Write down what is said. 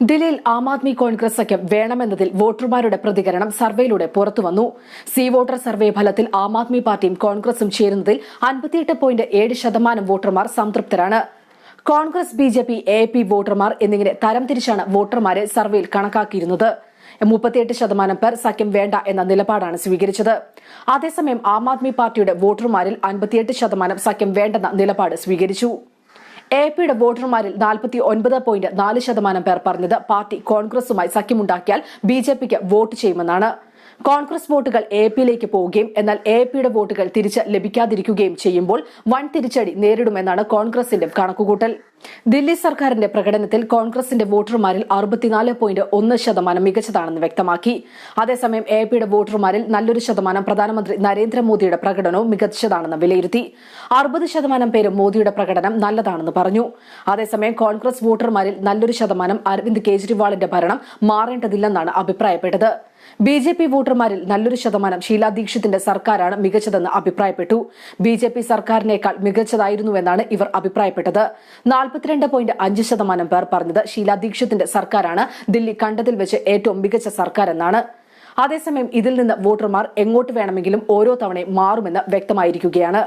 ദില്ലിയിൽ ആം ആദ്മി കോൺഗ്രസ് സഖ്യം വേണമെന്നതിൽ വോട്ടർമാരുടെ പ്രതികരണം സർവേയിലൂടെ പുറത്തുവന്നു. സി വോട്ടർ സർവേ ഫലത്തിൽ ആം ആദ്മി പാർട്ടിയും കോൺഗ്രസും ചേരുന്നതിൽ അൻപത്തിയെട്ട് പോയിന്റ് ഏഴ് ശതമാനം വോട്ടർമാർ സംതൃപ്തരാണ്. Congress B J P A P വോട്ടർമാർ എന്നിങ്ങനെ തരംതിരിച്ചാണ് വോട്ടർമാരെ സർവേയിൽ കണക്കാക്കിയിരുന്നത്. മുപ്പത്തിയെട്ട് ശതമാനം പേർ സഖ്യം വേണ്ട എന്ന നിലപാടാണ് സ്വീകരിച്ചത്. അതേസമയം ആം ആദ്മി പാർട്ടിയുടെ വോട്ടർമാരിൽ അൻപത്തിയെട്ട് ശതമാനം സഖ്യം വേണ്ടെന്ന നിലപാട് സ്വീകരിച്ചു. എ പിയുടെ വോട്ടർമാരിൽ നാൽപ്പത്തി ഒൻപത് പോയിന്റ് നാല് ശതമാനം പേർ പറഞ്ഞത് പാർട്ടി കോൺഗ്രസുമായി സഖ്യമുണ്ടാക്കിയാൽ ബി ജെ പിക്ക് വോട്ട് ചെയ്യുമെന്നാണ്. കോൺഗ്രസ് വോട്ടുകൾ എ പിയിലേക്ക് പോവുകയും എന്നാൽ എ പിയുടെ വോട്ടുകൾ തിരിച്ച് ലഭിക്കാതിരിക്കുകയും ചെയ്യുമ്പോൾ വൻ തിരിച്ചടി നേരിടുമെന്നാണ് കോൺഗ്രസിന്റെ കണക്കുകൂട്ടൽ. ദില്ലി സർക്കാരിന്റെ പ്രകടനത്തിൽ കോൺഗ്രസിന്റെ വോട്ടർമാരിൽ അറുപത്തിനാല് പോയിന്റ് ഒന്ന് ശതമാനം മികച്ചതാണെന്ന് വ്യക്തമാക്കി. അതേസമയം എ പിയുടെ വോട്ടർമാരിൽ നല്ലൊരു ശതമാനം പ്രധാനമന്ത്രി നരേന്ദ്രമോദിയുടെ പ്രകടനവും മികച്ചതാണെന്ന് വിലയിരുത്തി. അറുപത് ശതമാനം പേരും മോദിയുടെ പ്രകടനം നല്ലതാണെന്ന് പറഞ്ഞു. അതേസമയം കോൺഗ്രസ് വോട്ടർമാരിൽ നല്ലൊരു ശതമാനം അരവിന്ദ് കെജ്രിവാളിന്റെ ഭരണം മാറേണ്ടതില്ലെന്നാണ് അഭിപ്രായപ്പെട്ടത്. ബി ജെ പി വോട്ടർമാരിൽ നല്ലൊരു ശതമാനം ഷീലാ ദീക്ഷിത്തിന്റെ സർക്കാരാണ് മികച്ചതെന്ന് അഭിപ്രായപ്പെട്ടു. ബി ജെ പി സർക്കാരിനേക്കാൾ മികച്ചതായിരുന്നുവെന്നാണ് ഇവർ അഭിപ്രായപ്പെട്ടത്. നാൽപ്പത്തിരണ്ട് പോയിന്റ് അഞ്ച് ശതമാനം പേർ പറഞ്ഞത് ഷീലാ ദീക്ഷിത്തിന്റെ സർക്കാരാണ്. ദില്ലി കണ്ടതിൽ വെച്ച് ഏറ്റവും മികച്ച സർക്കാരെന്നാണ്. അതേസമയം ഇതിൽ നിന്ന് വോട്ടർമാർ എങ്ങോട്ട് വേണമെങ്കിലും ഓരോ തവണയും മാറുമെന്ന് വ്യക്തമായിരിക്കുകയാണ്.